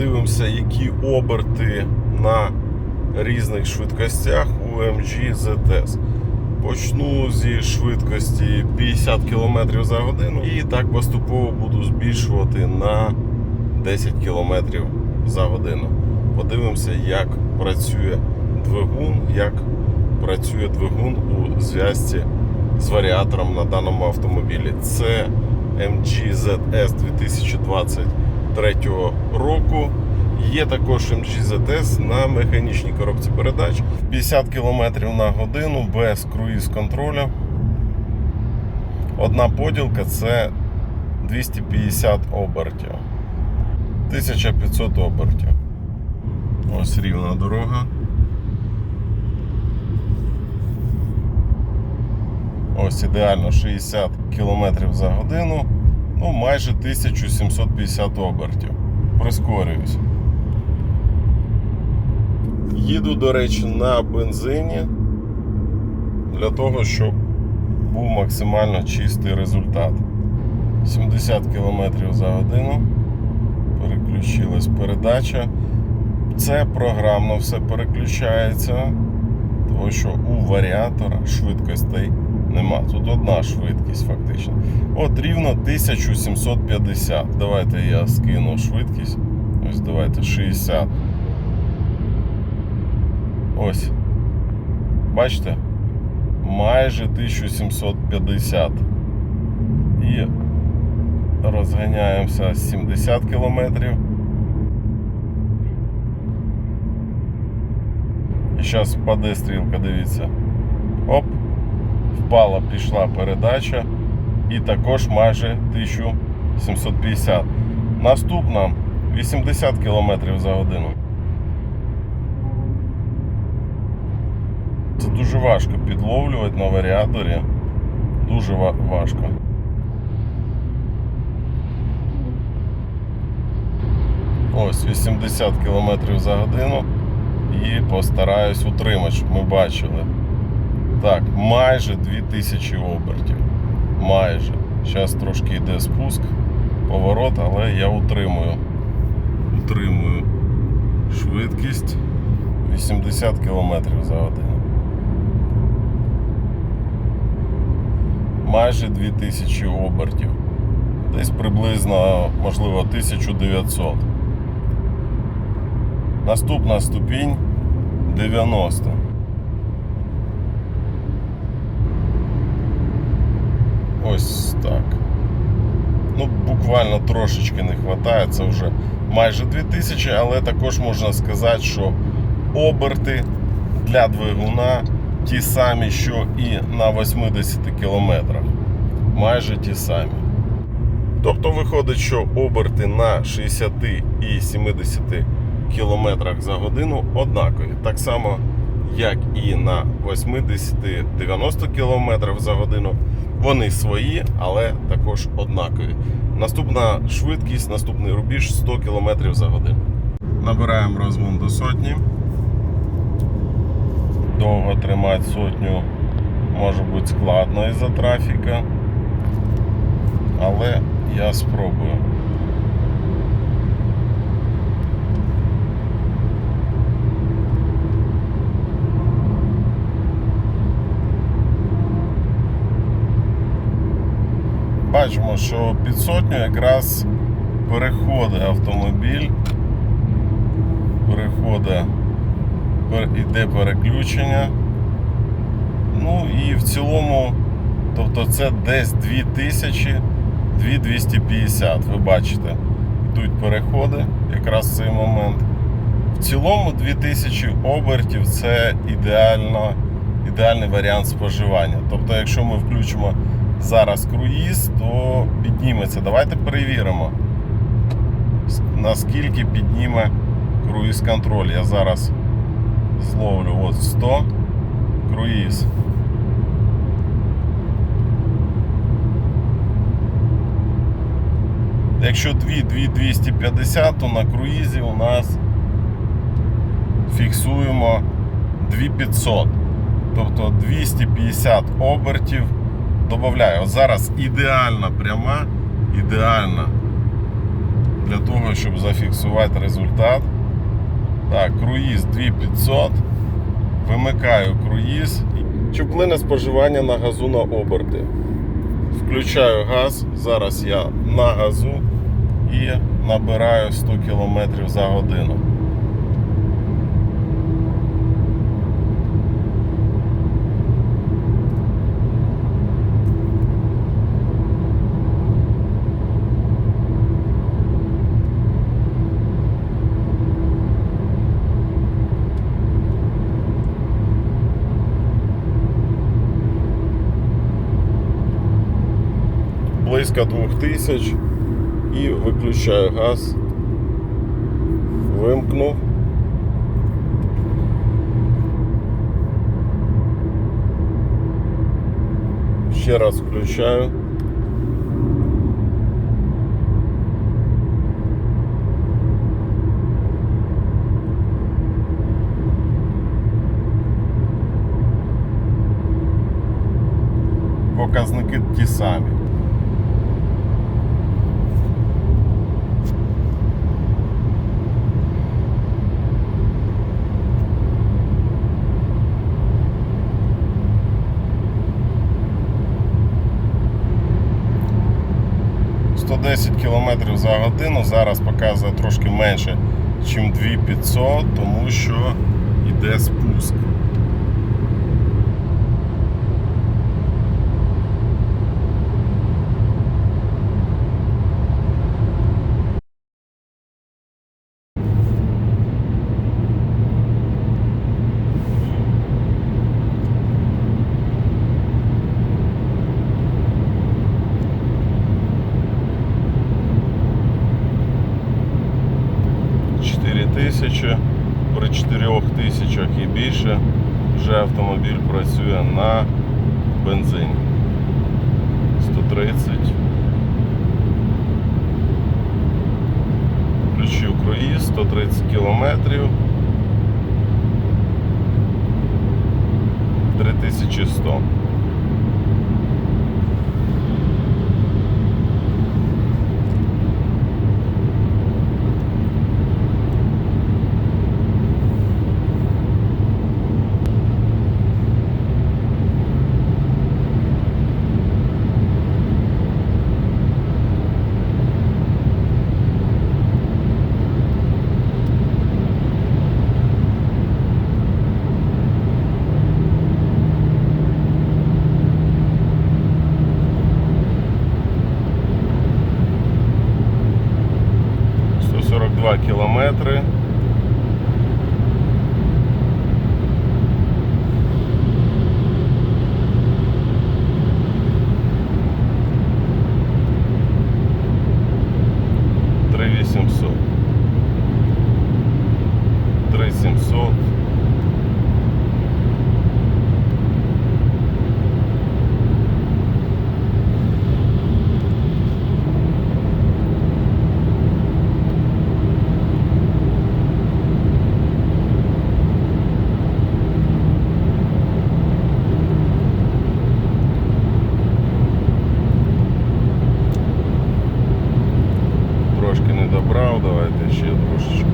Подивимося, які оберти на різних швидкостях у MG ZS. Почну зі швидкості 50 км за годину і так поступово буду збільшувати на 10 км за годину. Подивимося, як працює двигун, як працює двигун у зв'язці з варіатором на даному автомобілі. Це MG ZS 2023 року. Є також MG на механічній коробці передач 50 км на годину без круїз контролю. Одна поділка це 250 обертів. 1500 обертів. Ось рівна дорога. Ось ідеально 60 км за годину. Ну, майже 1750 обертів. Прискорююсь. Їду, до речі, на бензині для того, щоб був максимально чистий результат. 70 км за годину. Переключилась передача. Це програмно все переключається, тому що у варіатора швидкостей нема. Тут одна швидкість фактично. От рівно 1750. Давайте я скину швидкість. Ось давайте 60. Ось. Бачите? Майже 1750. І розганяємося 70 кілометрів. І зараз впаде стрілка, дивіться. Оп, впала, пішла передача. І також майже 1750. Наступна 80 км за годину. Це дуже важко підловлювати на варіаторі. Дуже важко. Ось 80 км за годину і постараюсь утримати, щоб ми бачили. Так, майже 2000 обертів. Майже. Зараз трошки йде спуск, поворот, але я утримую. Утримую швидкість 80 км за годину. Майже 2000 обертів. Десь приблизно, можливо, 1900. Наступна ступінь 90. Ось так. Ну, буквально трошечки не вистачає, це вже майже 2000, але також можна сказати, що оберти для двигуна ті самі, що і на 80 кілометрах. Майже ті самі. Тобто виходить, що оберти на 60 і 70 кілометрах за годину однакові. Так само, як і на 80-90 кілометрів за годину. Вони свої, але також однакові. Наступна швидкість, наступний рубіж 100 км за годину. Набираємо розгон до сотні. Довго тримати сотню може бути складно із-за трафіка. Але я спробую. Що під сотню якраз переходить автомобіль, переходить, пер- іде переключення. Ну і в цілому, тобто це десь 2000 2250, ви бачите, йдуть переходи якраз в цей момент. В цілому 2000 обертів це ідеально, ідеальний варіант споживання. Тобто, якщо ми включимо зараз круїз, то підніметься. Давайте перевіримо, наскільки підніме круїз контроль. Я зараз зловлю от 100 круїз. Якщо 2 2250, то на круїзі у нас фіксуємо 2500. Тобто 250 обертів От зараз ідеальна пряма, ідеальна для того, щоб зафіксувати результат. Так, круїз 2500. Вимикаю круїз. Вплине споживання на газу на оберти? Включаю газ. Зараз я на газу і набираю 100 км за годину. Близько 2000 і виключаю газ. Вимкнув. Ще раз включаю. Показники ті самі. – 110 км за годину. Зараз показує трошки менше, ніж 2500, тому що йде спуск. Тисячі. При 4 тисячах і більше вже автомобіль працює на бензині. 130. Включив круїз 130 кілометрів. 3100. Сто сорок два кілометри. Трошки не добрав, давайте ще трошечки.